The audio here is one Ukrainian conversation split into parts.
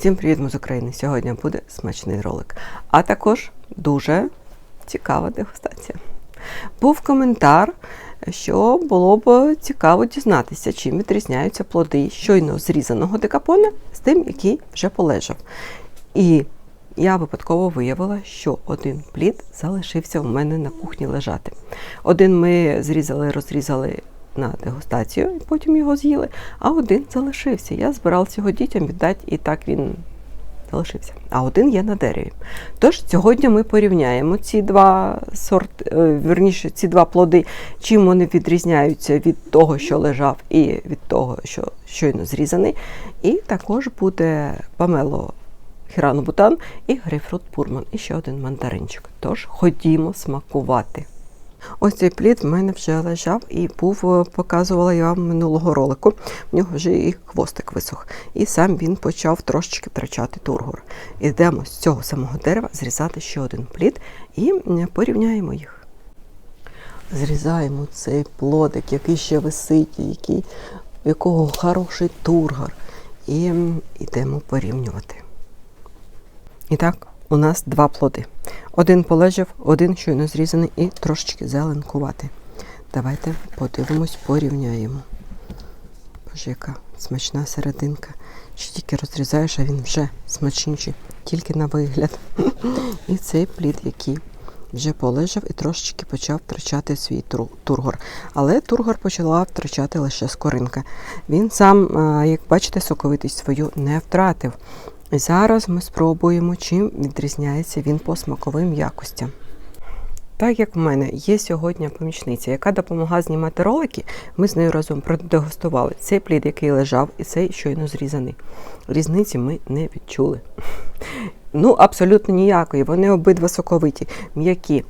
Всім привіт з України! Сьогодні буде смачний ролик, а також дуже цікава дегустація. Був коментар, що було б цікаво дізнатися, чим відрізняються плоди щойно зрізаного декапона з тим, який вже полежав. І я випадково виявила, що один плід залишився в мене на кухні лежати. Один ми зрізали, розрізали на дегустацію, і потім його з'їли, а один залишився. Я збиралася його дітям віддати, і так він залишився. А один є на дереві. Тож сьогодні ми порівняємо ці два сорти, верніше, ці два плоди, чим вони відрізняються від того, що лежав, і від того, що щойно зрізаний. І також буде памело Хірану Бутан і грейпфрут Пурман, і ще один мандаринчик. Тож ходімо смакувати. Ось цей плід в мене вже лежав і був, е, показувала я вам минулого ролику. В нього вже і хвостик висох. І сам він почав трошечки втрачати тургор. Ідемо з цього самого дерева зрізати ще один плід і порівняємо їх. Зрізаємо цей плодик, який ще висить, який, якого хороший тургор. І йдемо порівнювати. І так, у нас два плоди. Один полежав, один щойно зрізаний і трошечки зеленкувати. Давайте подивимось, порівняємо. Боже, яка смачна серединка. Ще тільки розрізаєш, а він вже смачніший, тільки на вигляд. І цей плід, який вже полежав і трошечки почав втрачати свій тургор. Але тургор почала втрачати лише скоринка. Він сам, як бачите, соковитість свою не втратив. Зараз ми спробуємо, чим відрізняється він по смаковим якостям. Так як в мене є сьогодні помічниця, яка допомагає знімати ролики, ми з нею разом продегустували цей плід, який лежав, і цей щойно зрізаний. Різниці ми не відчули. Ну, абсолютно ніякої. Вони обидва соковиті, м'які,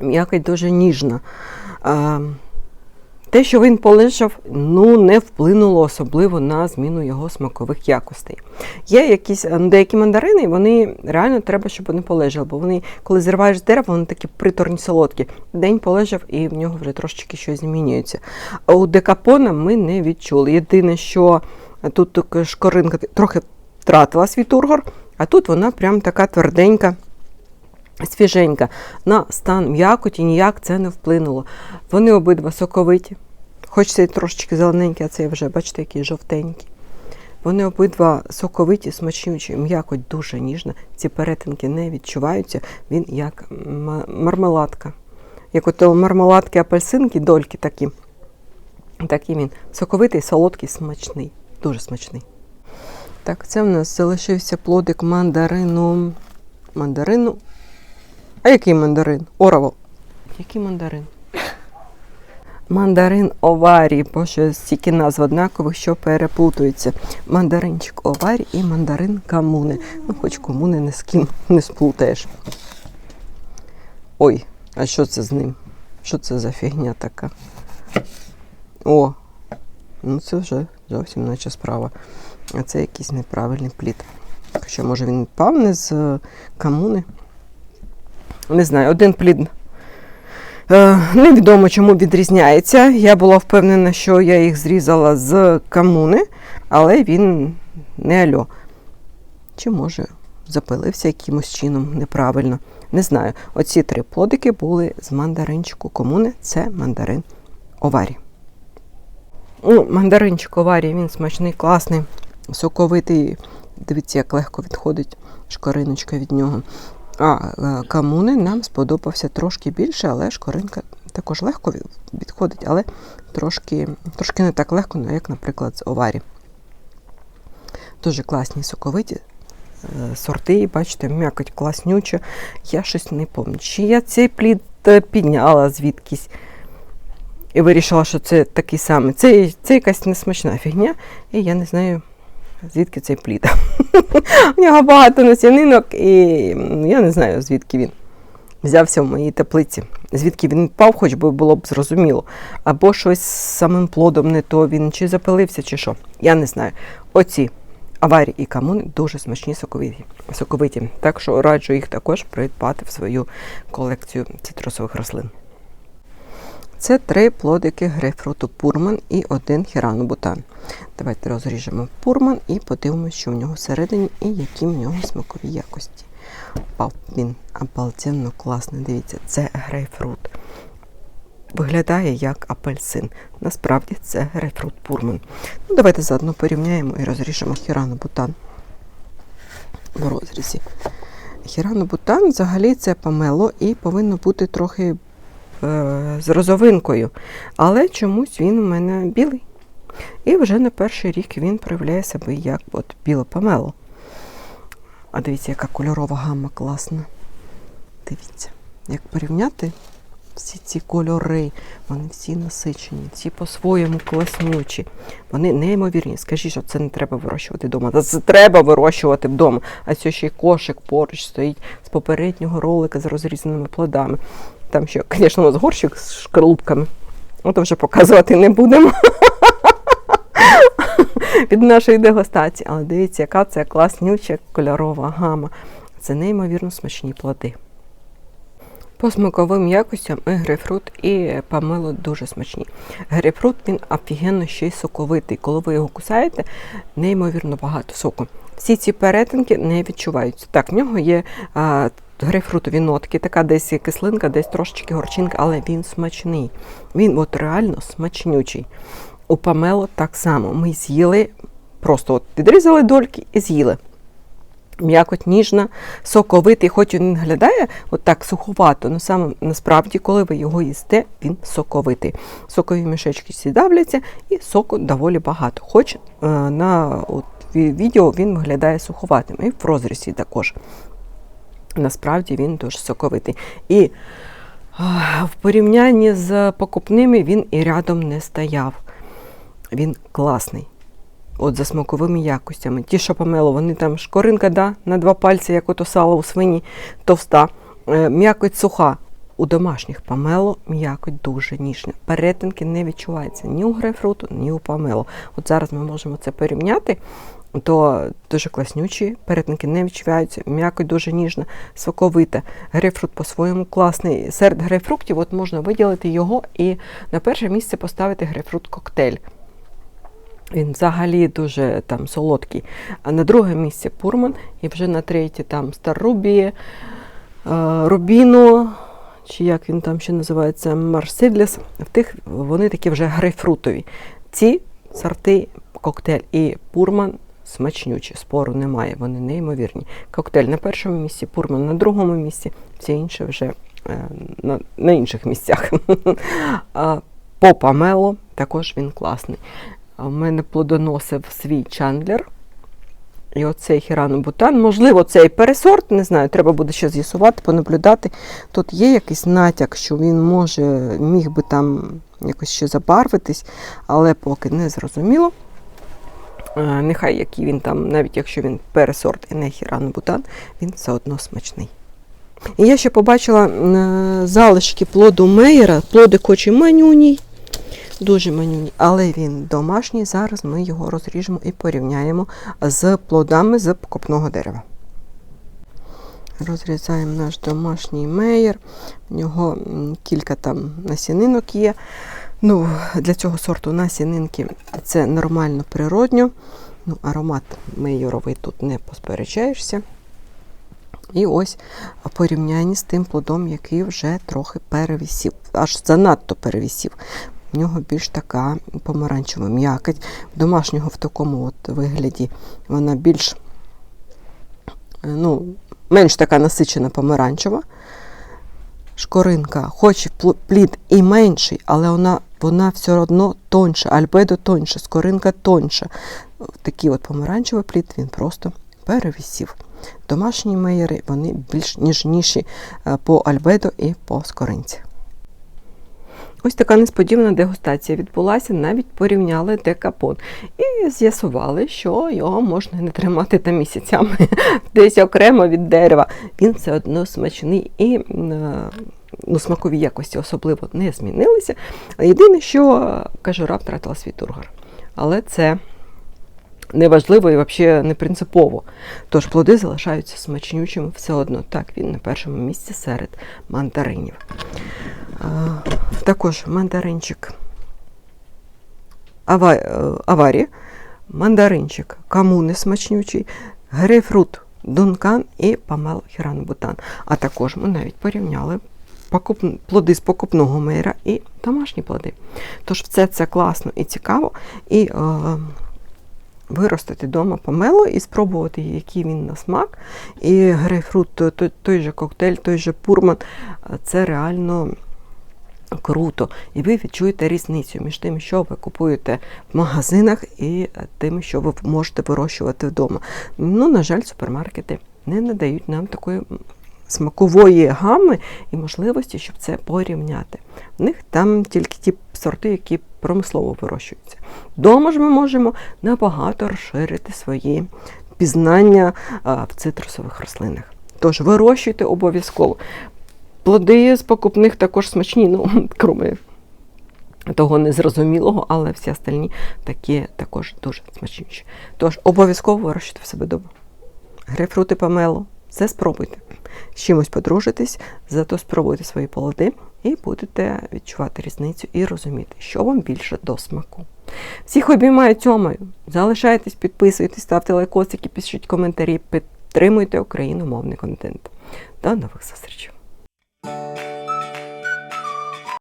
м'якоть дуже ніжна. Те, що він полежав, ну не вплинуло особливо на зміну його смакових якостей. Є якісь е, деякі мандарини, вони реально треба, щоб вони полежали, бо вони, коли зриваєш з дерева, вони такі приторні солодкі. День полежав і в нього вже трошечки щось змінюється. У декапона ми не відчули. Єдине, що тут така шкоринка трохи втратила свій тургор, а тут вона прям така тверденька. Свіженька на стан м'якоті ніяк це не вплинуло. Вони обидва соковиті, хоч цей трошечки зелененький, а цей вже, бачите, який жовтенький. Вони обидва соковиті, смачнючі, м'якоть дуже ніжна. Ці перетинки не відчуваються. Він як мармеладка. Як от мармеладки апельсинки, дольки такі. Такий він соковитий, солодкий, смачний. Дуже смачний. Так, це в нас залишився плодик мандарину. Мандарину. А який мандарин? Орово. Який мандарин? Мандарин оварі, бо що стільки назв однакових, що переплутуються. Мандаринчик оварі і мандарин камуни. Ну, хоч комуни не з ким не сплутаєш. Ой, а що це з ним? Що це за фігня така? О, ну це вже зовсім наче справа. А це якийсь неправильний плід. Хоча, може, він впав не з е, камуни. Не знаю, один плід. Е, невідомо, чому відрізняється. Я була впевнена, що я їх зрізала з камуни, але він не альо. Чи може запилився якимось чином неправильно. Не знаю. Оці три плодики були з мандаринчику комуни, це мандарин оварі. Ну, мандаринчик оварі, він смачний, класний, соковитий. Дивіться, як легко відходить шкориночка від нього. А е, камуни нам сподобався трошки більше, але шкоринка також легко відходить, але трошки, трошки не так легко, ну, як, наприклад, з оварі. Дуже класні соковиті е, сорти, бачите, м'якоть класнюча. Я щось не пам'ятаю. Чи я цей плід е, підняла звідкись і вирішила, що це такий самий. Це, це якась несмачна фігня, і я не знаю, звідки цей плід. У нього багато насінинок, і я не знаю, звідки він взявся в моїй теплиці. Звідки він впав, хоч би було б зрозуміло. Або щось з самим плодом не то він чи запилився, чи що. Я не знаю. Оці аварії і камуни дуже смачні соковиті. соковиті. Так що раджу їх також придбати в свою колекцію цитрусових рослин. Це три плодики грейпфруту пурман і один хіранобутан. Давайте розріжемо пурман і подивимося, що в нього всередині і які в нього смакові якості. Вау, він обалденно класний. Дивіться, це грейпфрут. Виглядає як апельсин. Насправді це грейпфрут пурман. Ну, давайте заодно порівняємо і розріжемо хіранобутан в розрізі. Хіранобутан взагалі це помело і повинно бути трохи з розовинкою. Але чомусь він у мене білий. І вже на перший рік він проявляє себе як от біле помело. А дивіться, яка кольорова гамма класна. Дивіться, як порівняти всі ці кольори, вони всі насичені, всі по-своєму класнючі. Вони неймовірні. Скажіть, що це не треба вирощувати вдома. Це треба вирощувати вдома. А це ще й кошик поруч стоїть з попереднього ролика з розрізаними плодами. Там ще, звісно, у нас горщик з шкарлупками. Ото вже показувати не будемо. Від нашої дегустації. Але дивіться, яка це класнюча кольорова гама. Це неймовірно смачні плоди. По смаковим якостям і грейпфрут, і помело дуже смачні. Грейпфрут він офігенно ще й соковитий. Коли ви його кусаєте, неймовірно багато соку. Всі ці перетинки не відчуваються. Так, в нього є а, грейпфрутові нотки, така десь кислинка, десь трошечки горчинка, але він смачний. Він от реально смачнючий. У помело так само. Ми з'їли, просто от відрізали дольки і з'їли. М'якоть ніжна, соковитий, хоч він виглядає от суховато, але саме насправді, коли ви його їсте, він соковитий. Сокові мішечки всі давляться і соку доволі багато. Хоч е, на от, відео він виглядає суховатим, і в розрізі також. Насправді він дуже соковитий. І в порівнянні з покупними він і рядом не стояв. Він класний. От за смаковими якостями. Ті, що помело, вони там шкоринка, да, на два пальці, як ото сало у свині, товста. Е, м'якоть суха. У домашніх помело м'якоть дуже ніжна. Перетинки не відчуваються ні у грейпфруту, ні у помело. От зараз ми можемо це порівняти. То дуже класнючі, перетинки не відчуваються, м'якоть дуже ніжна, соковита. Грейпфрут по-своєму класний. Серед грейпфруктів от можна виділити його і на перше місце поставити грейпфрут коктейль. Він взагалі дуже там солодкий. А на друге місце Пурман, і вже на третє там Старрубі, е, Рубіно, чи як він там ще називається, Марсидлес. В тих вони такі вже грейпфрутові. Ці сорти коктейль і Пурман смачнючі, спору немає, вони неймовірні. Коктейль на першому місці, Пурман на другому місці, всі інші вже е, на, на інших місцях. А По Памело також він класний. В мене плодоносив свій чандлер. І оцей хіранобутан. Можливо, цей пересорт, не знаю, треба буде ще з'ясувати, понаблюдати. Тут є якийсь натяк, що він може, міг би там якось ще забарвитись, але поки не зрозуміло. Е, Нехай який він там, навіть якщо він пересорт і не хіранобутан, він все одно смачний. І я ще побачила е, залишки плоду Мейера, плодик хоч і манюній, дуже манюній, але він домашній. Зараз ми його розріжемо і порівняємо з плодами з покупного дерева. Розрізаємо наш домашній меєр. В нього кілька там насінинок є. Ну, для цього сорту насінинки це нормально природньо. Ну, аромат мейоровий тут не посперечаєшся. І ось в порівнянні з тим плодом, який вже трохи перевісів, аж занадто перевісів. В нього більш така помаранчева м'якоть. Домашнього в такому от вигляді вона більш, е, ну, менш така насичена помаранчева. Шкоринка, хоч плід і менший, але вона, вона все одно тонша, альбедо тоньше, скоринка тонша. Такий от помаранчевий плід він просто перевісів. Домашні меєри вони більш ніжніші е, по альбедо і по скоринці. Ось така несподівана дегустація відбулася, навіть порівняли декапон. І з'ясували, що його можна не тримати там місяцями десь окремо від дерева. Він все одно смачний і е, ну, смакові якості особливо не змінилися. Єдине, що е, кажура втратила свій тургор. Але це неважливо і взагалі не принципово. Тож плоди залишаються смачнючими все одно. Так, він на першому місці серед мандаринів. Також мандаринчик е, аварі, мандаринчик камуни смачнючий, грейпфрут дункан і памел хіранбутан. А також ми навіть порівняли плоди з покупного мира і домашні плоди. Тож все це класно і цікаво. І е, виростити вдома помело і спробувати, який він на смак. І грейпфрут, той, той же коктейль, той же пурман це реально круто. І ви відчуєте різницю між тим, що ви купуєте в магазинах, і тим, що ви можете вирощувати вдома. Ну, на жаль, супермаркети не надають нам такої смакової гами і можливості, щоб це порівняти. В них там тільки ті сорти, які промислово вирощуються. Дома ж ми можемо набагато розширити свої пізнання в цитрусових рослинах. Тож вирощуйте обов'язково. Плоди з покупних також смачні, ну, кроме того незрозумілого, але всі остальні такі також дуже смачніші. Тож обов'язково вирощуйте в себе вдома. Грейпфрути помело, все спробуйте. З чимось подружитесь, зато спробуйте свої плоди і будете відчувати різницю і розуміти, що вам більше до смаку. Всіх обіймаю цьомою. Залишайтесь, підписуйтесь, ставте лайкосики, пишіть коментарі, підтримуйте україномовний контент. До нових зустрічей! you